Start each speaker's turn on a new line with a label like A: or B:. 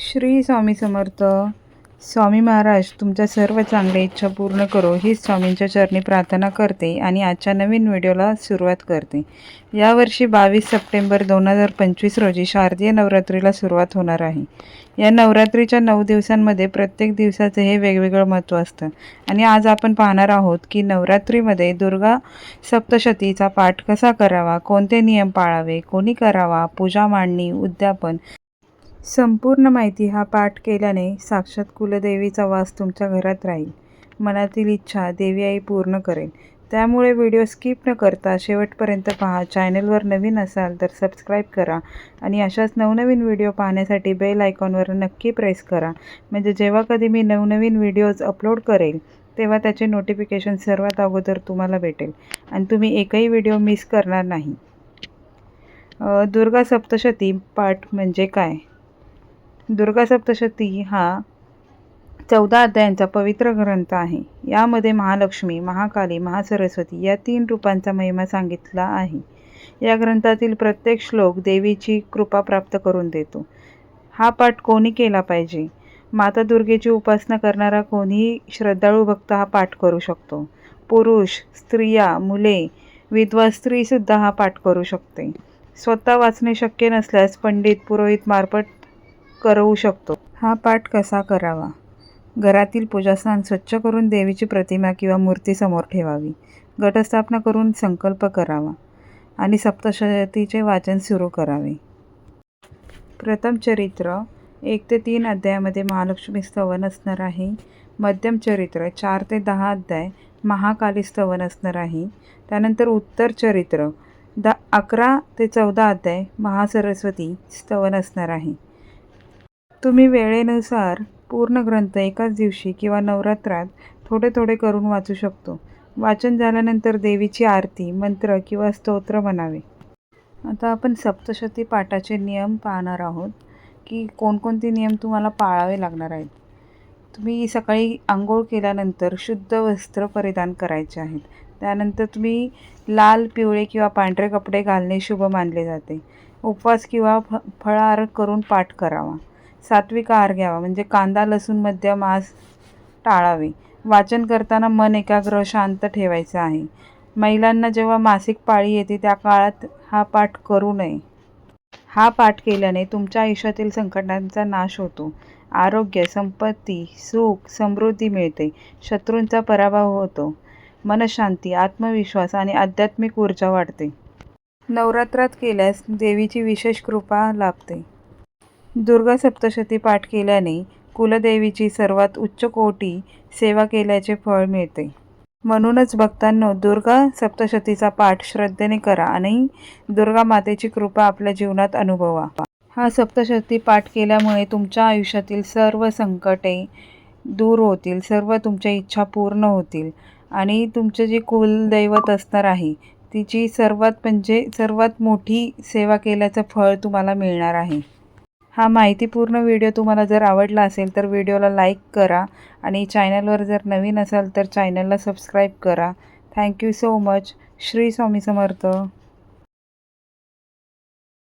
A: श्री स्वामी समर्थ स्वामी महाराज तुमच्या सर्व चांगल्या इच्छा पूर्ण करो. हीच स्वामींच्या चरणी प्रार्थना करते आणि आजच्या नवीन व्हिडिओला सुरुवात करते. यावर्षी बावीस सप्टेंबर दोन हजार पंचवीस रोजी शारदीय नवरात्रीला सुरुवात होणार आहे. या नवरात्रीच्या नऊ दिवसांमध्ये प्रत्येक दिवसाचे हे वेगवेगळं महत्त्व असतं. आणि आज आपण पाहणार आहोत की नवरात्रीमध्ये दुर्गा सप्तशतीचा पाठ कसा करावा कोणते नियम पाळावे कोणी करावा पूजा मांडणी उद्यापन संपूर्ण माहिती हा पाठ केल्याने साक्षात कुलदेवीचा वास तुमच्या घरात राहील. मनातील इच्छा देवी आई पूर्ण करेल. त्यामुळे व्हिडिओ स्किप न करता शेवटपर्यंत पहा. चॅनलवर नवीन असाल तर सबस्क्राईब करा आणि अशाच नवनवीन व्हिडिओ पाहण्यासाठी बेल आयकॉनवर नक्की प्रेस करा. म्हणजे जेव्हा कधी मी नवनवीन व्हिडिओज अपलोड करेल तेव्हा त्याचे नोटिफिकेशन सर्वात अगोदर तुम्हाला भेटेल. आणि तुम्ही एकही व्हिडिओ मिस करणार नाही. दुर्गा सप्तशती पाठ म्हणजे काय? दुर्गा सप्तशती हा चौदा अध्यायांचा पवित्र ग्रंथ आहे. यामध्ये महालक्ष्मी महाकाली महासरस्वती या तीन रूपांचा महिमा सांगितला आहे. या ग्रंथातील प्रत्येक श्लोक देवीची कृपा प्राप्त करून देतो. हा पाठ कोणी केला पाहिजे? माता दुर्गेची उपासना करणारा कोणीही श्रद्धाळू भक्त हा पाठ करू शकतो. पुरुष स्त्रिया मुले विधवा स्त्रीसुद्धा हा पाठ करू शकते. स्वतः वाचणे शक्य नसल्यास पंडित पुरोहित मार्फत करवू शकतो. हा पाठ कसा करावा? घरातील पूजास्थान स्वच्छ करून देवीची प्रतिमा किंवा मूर्ती समोर ठेवावी. गटस्थापना करून संकल्प करावा आणि सप्तशतीचे वाचन सुरू करावे. प्रथम चरित्र एक ते तीन अध्यायामध्ये महालक्ष्मी स्तवन असणार आहे. मध्यम चरित्र चार ते दहा अध्याय महाकाली स्तवन असणार आहे. त्यानंतर उत्तर चरित्र द अकरा ते चौदा अध्याय महासरस्वती स्तवन असणार आहे. तुम्ही वेळेनुसार पूर्ण ग्रंथ एकाच दिवशी किंवा नवरात्रात थोडे थोडे करून वाचू शकतो. वाचन झाल्यानंतर देवीची आरती मंत्र किंवा स्तोत्र म्हणावे. आता आपण सप्तशती पाठाचे नियम पाहणार आहोत की कोणकोणते नियम तुम्हाला पाळावे लागणार आहेत. तुम्ही सकाळी आंघोळ केल्यानंतर शुद्ध वस्त्र परिधान करायचे आहेत. त्यानंतर तुम्ही लाल पिवळे किंवा पांढरे कपडे घालणे शुभ मानले जाते. उपवास किंवा फ फळाहार करून पाठ करावा. सात्विक आहार घ्यावा. म्हणजे कांदा लसूण मध्य मांस टाळावे. वाचन करताना मन एकाग्र शांत ठेवायचं आहे. महिलांना जेव्हा मासिक पाळी येते त्या काळात हा पाठ करू नये. हा पाठ केल्याने तुमच्या आयुष्यातील संकटांचा नाश होतो. आरोग्य संपत्ती सुख समृद्धी मिळते. शत्रूंचा पराभव होतो. मनशांती आत्मविश्वास आणि आध्यात्मिक ऊर्जा वाढते. नवरात्रात केल्यास देवीची विशेष कृपा लाभते. दुर्गा सप्तशती पाठ केल्याने कुलदेवीची सर्वात उच्च कोटी सेवा केल्याचे फळ मिळते. म्हणूनच भक्तांनो दुर्गा सप्तशतीचा पाठ श्रद्धेने करा आणि दुर्गा मातेची कृपा आपल्या जीवनात अनुभवा. हा सप्तशती पाठ केल्यामुळे तुमच्या आयुष्यातील सर्व संकटे दूर होतील सर्व तुमच्या इच्छा पूर्ण होतील आणि तुमचे जे कुलदैवत असणार आहे तिची सर्वात म्हणजे सर्वात मोठी सेवा केल्याचं फळ तुम्हाला मिळणार आहे. हा माहितीपूर्ण व्हिडिओ तुम्हाला जर आवडला असेल तर व्हिडिओला लाईक करा आणि चॅनलवर जर नवीन असाल तर चॅनलला सबस्क्राईब करा. Thank you so much. Shri Swami Samarth.